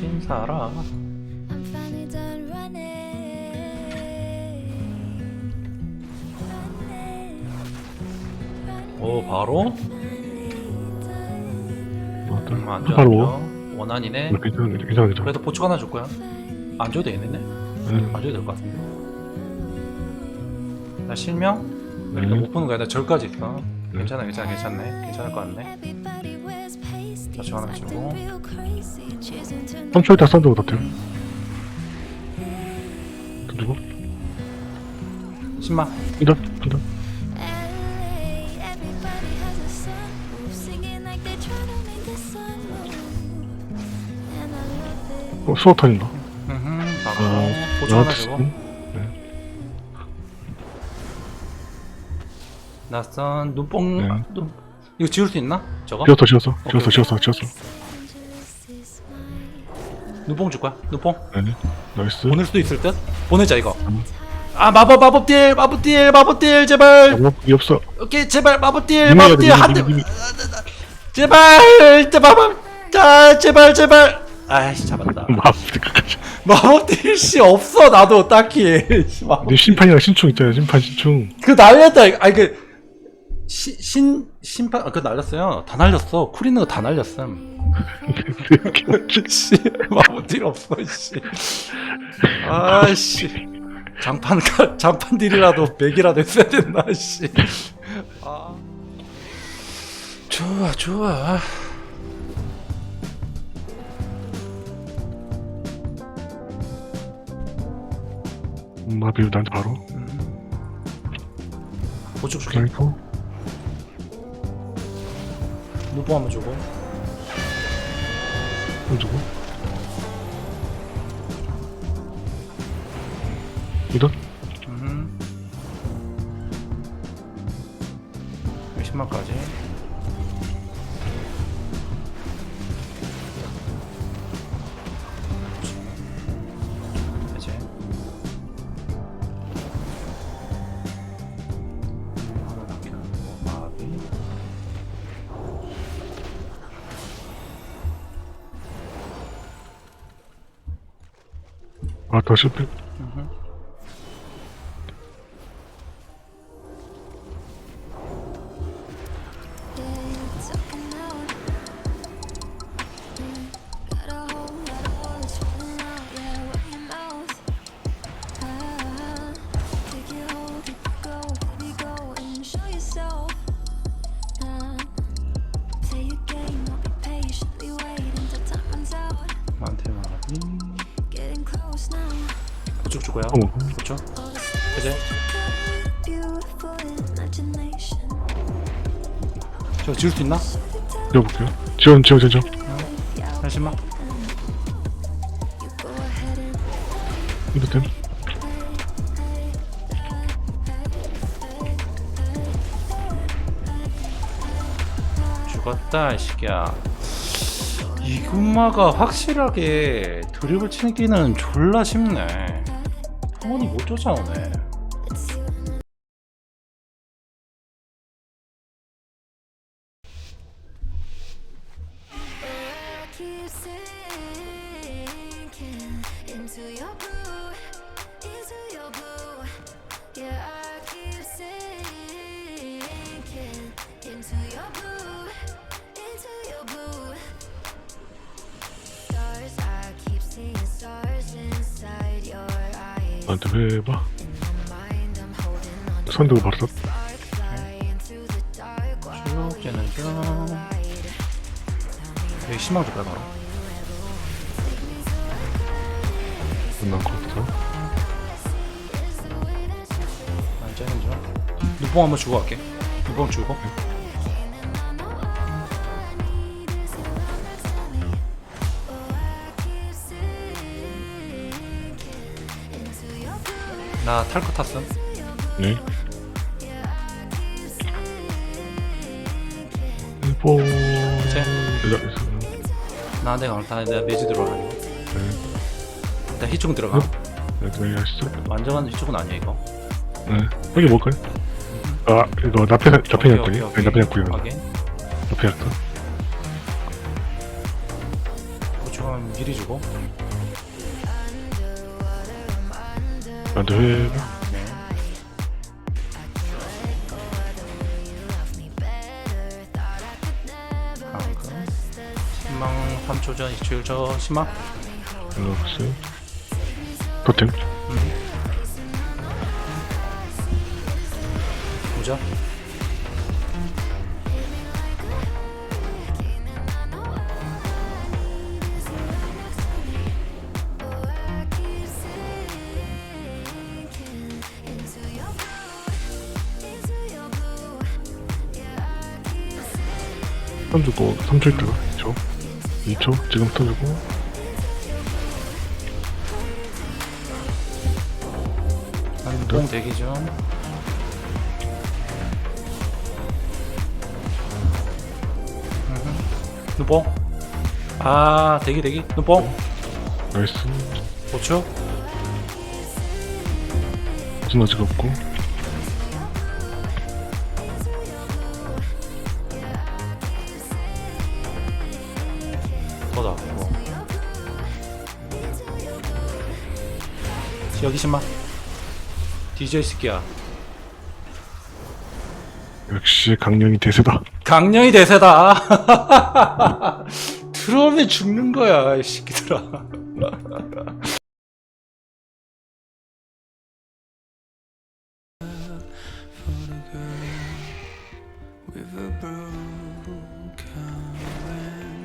신사라. 오 바로? 맞다. 음, 안 바로. 좋았죠 원한이네 괜찮아. 그래도 보충 하나 줄 거야 안 줘도 되겠네 네. 안 줘도 될 것 같은데 나 실명? 네. 일단 못 보는 거야 나 절까지 있어 네. 괜찮아 괜찮아 괜찮네 괜찮을 것 같네 다시 하나 주고. they're real crazy. Choosing to 3초 있다 썬더 같아요. 던지고. 10만 이단, 이단. LA, everybody has a sunroof, singing like they're trying to make the sun move. And I love it. 어, 수어탄인가? 아, 보충 하나. 주고 낯선 눈뽕 네. 아, 눈 이거 지울 수 있나? 저거? 지었어, 지었어. 오케이. Angeles is mine. 눈뽕 줄 거야 눈뽕 네. 나이스. 보낼 수도 있을 듯? 보내자 이거 음. 아 마법 마법 딜 마법 딜 마법 딜 제발 뭐, 이 없어. 오케이 제발 마법 딜 마법 딜 한대 이미, 이미. 제발 제 마법 자 제발 제발 아이씨 잡았다 마법 끝까지. 마법 딜씨 없어 나도 딱히 씨, 마법 내 심판이랑 신충 있잖아요, 심판, 신충. 그 날렸다 아니 그 시, 신 심판 아, 그 날렸어요. 다 날렸어. 쿨 있는 거 다 날렸음. 씨 마법 딜 없어 씨. 아 씨. 장판 가- 장판 딜이라도 맥이라도 했어야 됐나 씨. 아. 좋아 좋아. 마비 나한테 바로. 보충 줄게. 그리고, 눈뽕 한번 주고 던지고. 이단? 음. 10만까지 아, 주고요 어머. beautiful imagination. 저 지울 수 있나? 지어볼게요. 지원, 지원, 지원, 지원. 30만 You go ahead and 이거 됨. 죽었다 이 새끼야 이 군마가 확실하게 드립을 치는 끼는 졸라 쉽네 성원이 못 쫓아오네 나한테 왜 해봐. 선두고 바로 while 쭉 light. 여기 희망 줄까요 바로 끝난 것 같아. 안 째는 중 눈뽕 한번 주고 갈게 눈뽕 주고 나 탈 거 탔음 네. 일본. 제. 여자, 나한테 강타 내가 매지 들어가는 네. 일단 희중 들어가 네, 네, 하시죠. 완전한 희중은 아니야 이거 네. 여기 뭘까요? 아, 이거 나페 오케이, 약거든요. 오케이, 아니, 나페 오케이. 약고요. 확인 나페 약도. 보충하면 미리 주고. 회 네. 방금 10망 3초 전 27초 저 10망? 연락스. 토템 보자 던지고 3초 있다가 2초 2초 지금 던지고. 한봉 대기 중. 눈뽕. 아 대기 대기 눈뽕. 나이스. 고추 무슨 아직 없고 여기 신마. DJ 새끼야. 역시 강령이 대세다. 강령이 대세다. 들어오면 죽는 거야 이 새끼들아.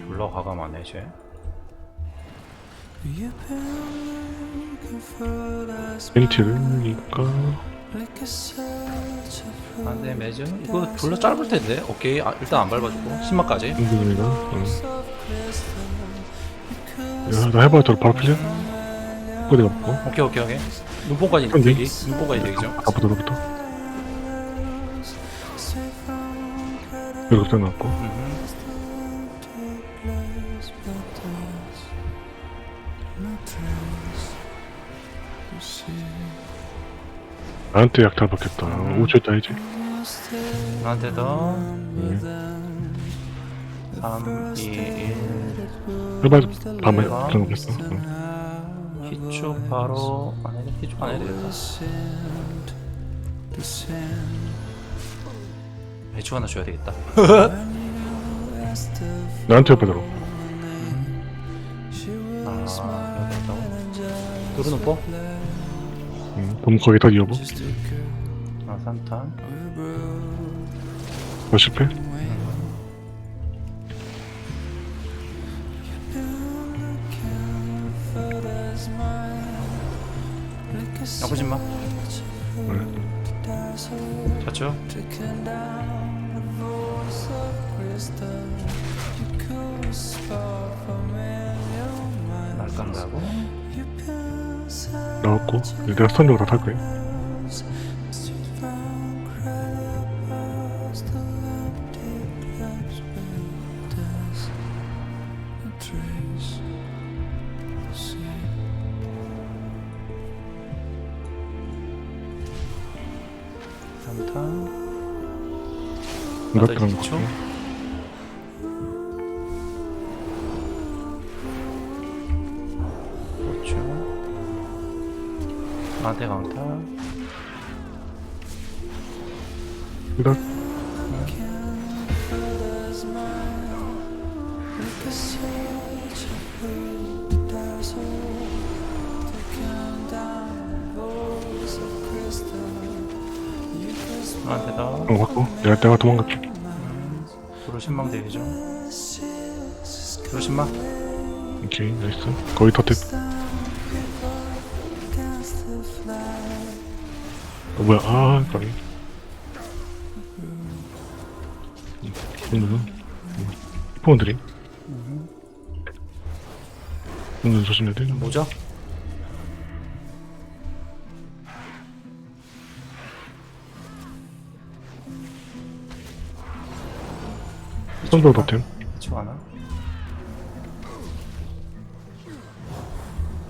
졸라 과감하네 쟤 벤티를니까. 안돼 매점 이거 졸라 짧을 텐데? 오케이. 아, 일단 안 밟아주고. 신마까지. 힘듭니다 응. 야나 해봐야 저 바로 풀려? 꼬리 잡고 오케이 오케이 오케이. 눈뽕까지 근데? 대기. 눈뽕까지 대기죠. 너부터 여기 딱 나왔고 나한테 약탈 받겠다. 5초 있다 이제. 나한테 더. 3, 2, 1 해봐야 밤에 들어가겠어? 응. 히초 바로 안돼 히초 안 해야 되겠다 배추 하나 줘야 되겠다. 나한테 해봐도록. 아 여기 있다고 누르는 뽀? 응. 그럼 거기다 이어보 아 3탄 더 실패 아프지 마 응. 쳤죠? 날간다고 나왔고 내가 스턴적으로 다탈 거야 삼탄? 이렇게 나도 하는 2초? 거 그렇죠 나한테 강타 일단 나한테 더어 받고 내가 내가 도망갈게 도로 신망 대기죠. 도로 신망 오케이 나이스. 거의 터트 뭐야? 아 까비 오늘은 히폰들이? 오늘 조심해야 돼 뭐죠? 손도 버템 저 하나?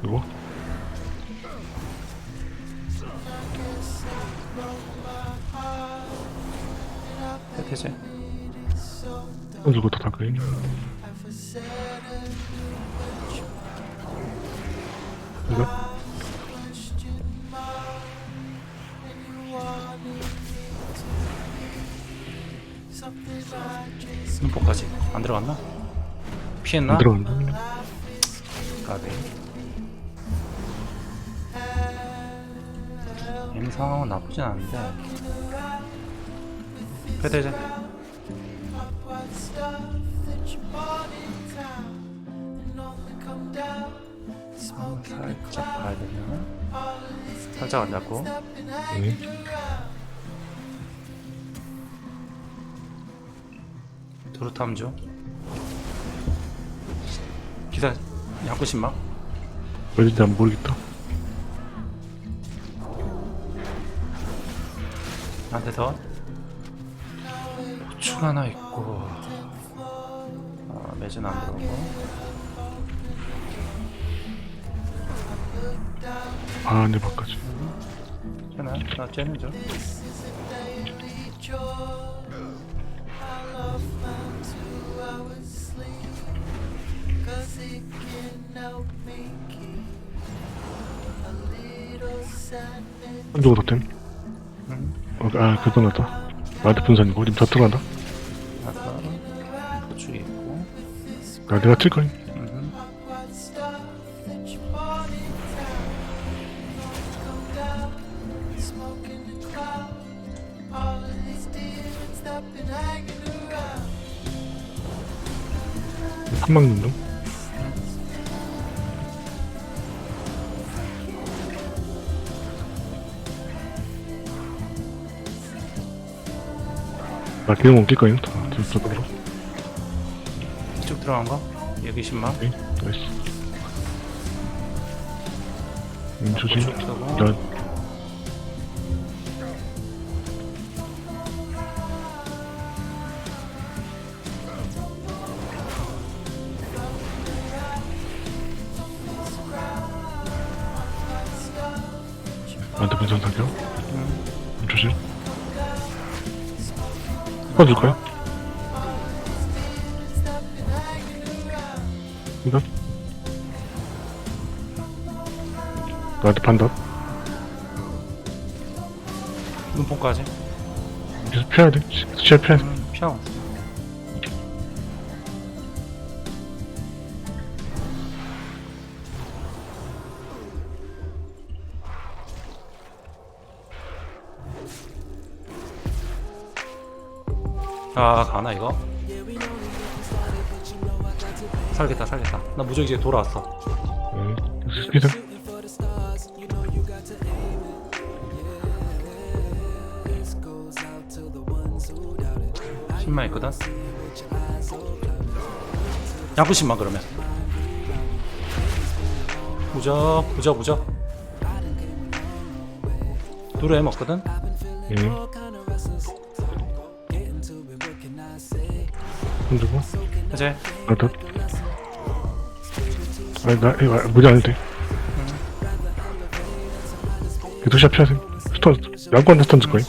이거 들고 더 다크인 이거 눈폭까지 안 들어갔나? 피했나? 안 들어간다. 가비 임 상황은 나쁘진 않은데 상황 살짝 봐야 되나? 살짝 안 잡고 네. 도르탐주 기사 양구 신망 어딘지 안 모르겠다. 한대 더 보충 하나 있고 아, 매진 안 들어오고 아, 내 바까지. 쟤는 나 쟤는 좀 한쪽으로 템. 어, 아, 그거 났다. 나한테 분산이고, 님다 들어간다. 아, 내가 칠 거임. 음. 한방 눈 좀. 나 기름 옮길 거임. 다, 저쪽으로. 이쪽 들어간 거 여기 신망 오케이, 나이스. 음, 조심. 나, 나한테 분산. 음, 조심. 퍼줄까요? 나한테 판다. 눈뽕까지 계속 피해야 돼. 시야 피해야 돼. 음, 피하고 아 가나 이거? 살겠다 살겠다 나 무적이 이제 돌아왔어 응. 스피드. 신만 있거든 양푼 신만 그러면 무적 무적 무적 노래 먹거든 응. 흔들고. 이제 나도. 아니, 나, 이거, 무지 안 돼. 계속 시야 피하세요. 스턴, 양구한테 스턴 줄 거임.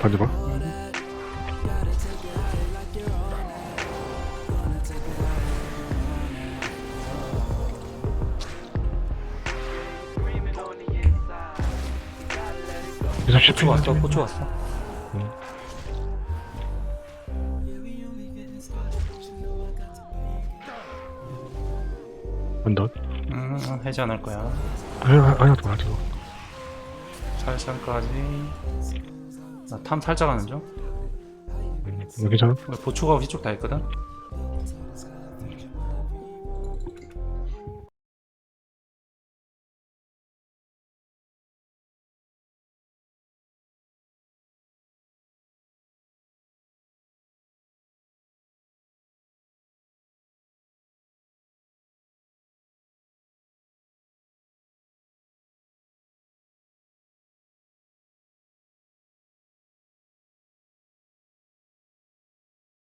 반대봐. 계속 고추 왔어. 고추 왔어 언더. 음 해제 안 할 거야 아니, 아니, 더 맞아. 살살까지 나탐 살짝 하는 중 여기 괜찮아? 보초가 휘쪽 다 있거든